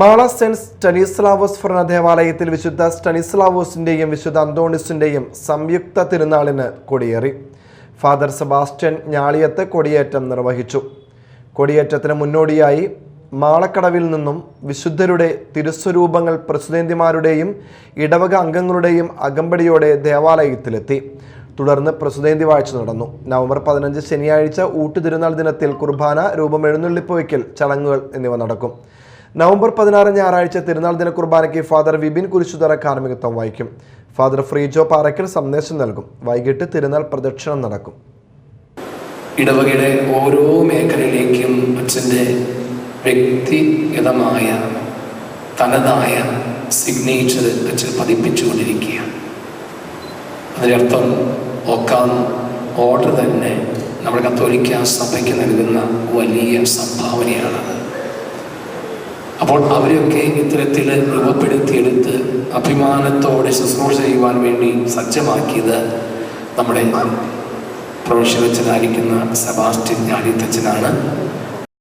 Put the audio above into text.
Mala saint Stanislaus ഭരണ ദേവാലയത്തിൽ വിശുദ്ധ സ്റ്റനിസ്ലാവോസിന്റെയും വിശുദ്ധ അന്തോണിസിന്റെയും സംയുക്ത തിരുനാളിന് കൊടിയേറി. ഫാദർ സെബാസ്റ്റ്യൻ ഞാളിയത്ത് കൊടിയേറ്റം നിർവഹിച്ചു. കൊടിയേറ്റത്തിന് മുന്നോടിയായി മാളക്കടവിൽ നിന്നും വിശുദ്ധരുടെ തിരുസ്വരൂപങ്ങൾ പ്രസിദ്ധേന്തിമാരുടെയും ഇടവക അംഗങ്ങളുടെയും അകമ്പടിയോടെ ദേവാലയത്തിലെത്തി. തുടർന്ന് പ്രസിദ്ധേന്തി വാഴ്ച നടന്നു. നവംബർ പതിനഞ്ച് ശനിയാഴ്ച ഊട്ടുതിരുനാൾ ദിനത്തിൽ കുർബാന രൂപം എഴുന്നള്ളിപ്പ് വയ്ക്കൽ ചടങ്ങുകൾ എന്നിവ നടക്കും. നവംബർ പതിനാറ് ഞായറാഴ്ച തിരുനാൾ ദിന കുർബാനയ്ക്ക് ഫാദർ വിബിൻ കുരിശുതറ കാർമ്മികത്വം വഹിക്കും. ഫാദർ ഫ്രീജോ പാറയ്ക്കൽ സന്ദേശം നൽകും. വൈകിട്ട് തിരുനാൾ പ്രദക്ഷിണം നടക്കും. ഇടവകയുടെ ഓരോ മേഖലയിലേക്കും അച്ഛന്റെ വ്യക്തിഗതമായ തനതായ സിഗ്നേച്ചർ അച്ഛൻ പതിപ്പിച്ചുകൊണ്ടിരിക്കുകയാണ്. അതിനർത്ഥം ഒക്കാം ഓർഡർ തന്നെ നമ്മുടെ കത്തോലിക്ക സഭയ്ക്ക് നൽകുന്ന വലിയ സംഭാവനയാണത്. അപ്പോൾ അവരെയൊക്കെ ഇത്തരത്തിൽ രൂപപ്പെടുത്തിയെടുത്ത് അഭിമാനത്തോടെ ശുശ്രൂഷ ചെയ്യുവാൻ വേണ്ടി സജ്ജമാക്കിയത് നമ്മുടെ പ്രൊഫഷണൽ അച്ഛനായിരിക്കുന്ന സെബാസ്റ്റ്യൻ